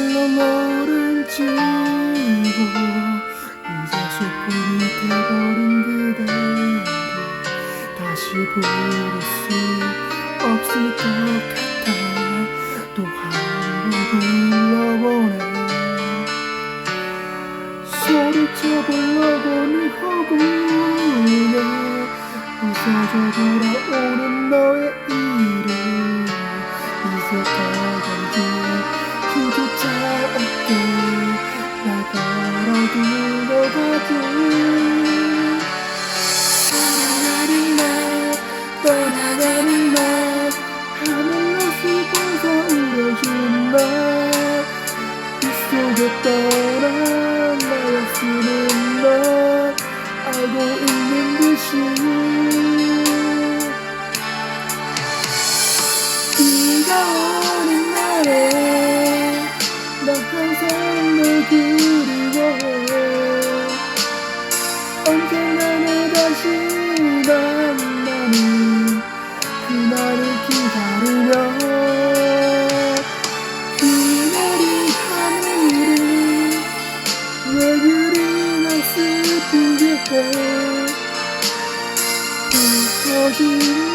너를 지고 이제 소풍이 돼버린 그대를 다시 부를 수 없을 것 같아. 또 한 번 불러보네. 소리쳐 불러보니 허구네 웃어져 돌아오는 너의 이름 guitar and I am feeling love 흩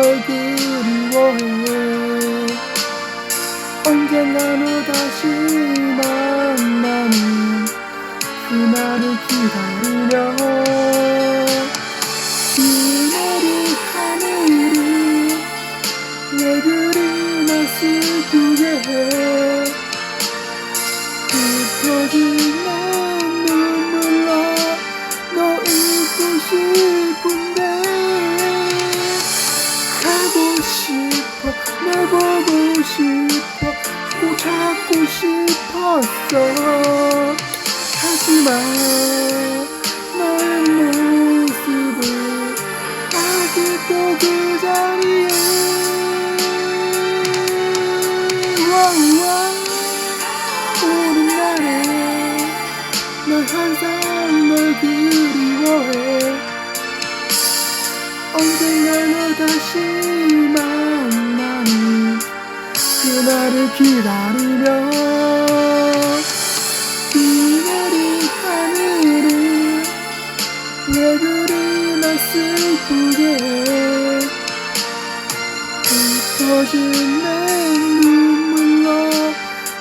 널 그리워해. 언젠가는 다시 만나는 그날을 기다리며. 비 내린 하늘이 왜 그리 날 슬프게 해? 흩어진 내 보고 싶어 꼭 찾고 싶었어. 하지만 너의 모습은 아직도 그 자리에. 와와 오는 날에 널 항상 널 그리워해. 언젠가 너 다시 만나는 그날을 기다리며 비 내린 하늘을 왜 그리 날 슬프게 해 흩어진 내 눈물로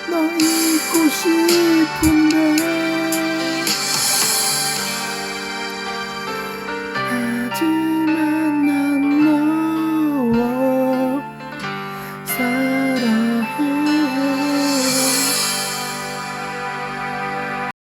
너 잊고 싶은데